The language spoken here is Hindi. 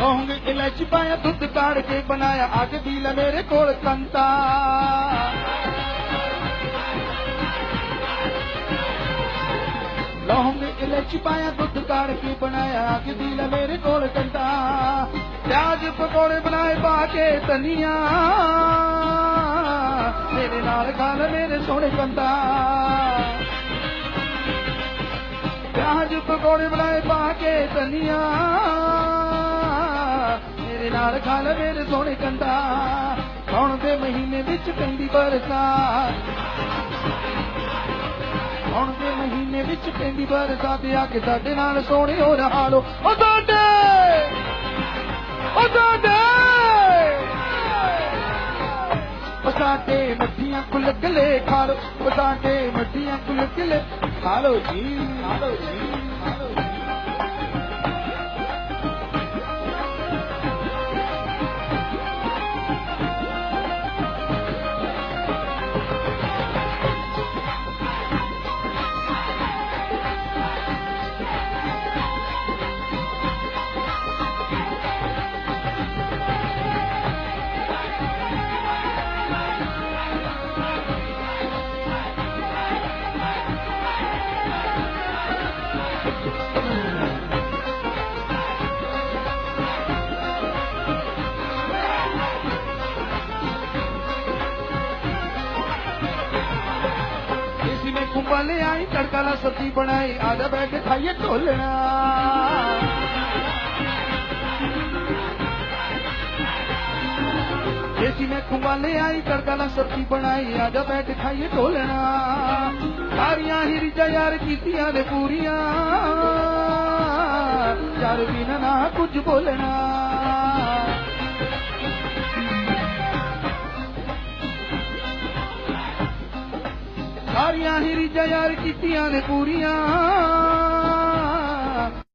होंगे इलायची पाया, दूध काट के बनाया, आगे बीला मेरे को कंता लौंग इलायची पाया, दूध काट के बनाया, आगे बीला मेरे को प्याज पकौड़े बनाए पाके तनिया। मेरे नाल खाल, मेरे सोने कंता। प्याज पकौड़े बनाए पाके तनिया। ਨਾਲ ਖਾ ਲੈ ਮੇਰੇ ਸੋਹਣੇ ਕੰਦਾ ਹੁਣ ਦੇ ਮਹੀਨੇ ਵਿੱਚ ਪੈਂਦੀ ਬਰਸਾਤ ਹੁਣ ਦੇ ਮਹੀਨੇ ਵਿੱਚ ਪੈਂਦੀ ਬਰਸਾਤ ਆ ਕੇ ਸਾਡੇ ਨਾਲ ਸੋਹਣੇ ਹੋ ਰਹਾ ਲੋ ਉਹ ਤੁਹਾਡੇ ਉਹ ਤੁਹਾਡੇ ਪਸਾਟੇ ਮੱਠੀਆਂ ਕੁਲ ਗਲੇ ਖਾ ਲੋ ਪਸਾਟੇ ਮੱਠੀਆਂ ਕੁਲ ਗਲੇ ਖਾ ਲੋ ਜੀ ਖਾ ਲੋ ਜੀ इसी ले आई तड़का ला सब्ज़ी बनाई, आधा बैठ खाइए ढोलना देसी में कुंभा ले आई तड़का ला सब्ज़ी बनाई, आधा बैठ खाइए ढोलना सारियाँ ही रिजा यार कीतियाँ ने पूरियाँ यार बिना ना कुछ बोलना। ਸਾਰੀਆਂ ਹੀ ਰੀਝਾਂ ਯਾਰ ਕੀਤੀਆਂ ਨੇ ਪੂਰੀਆਂ।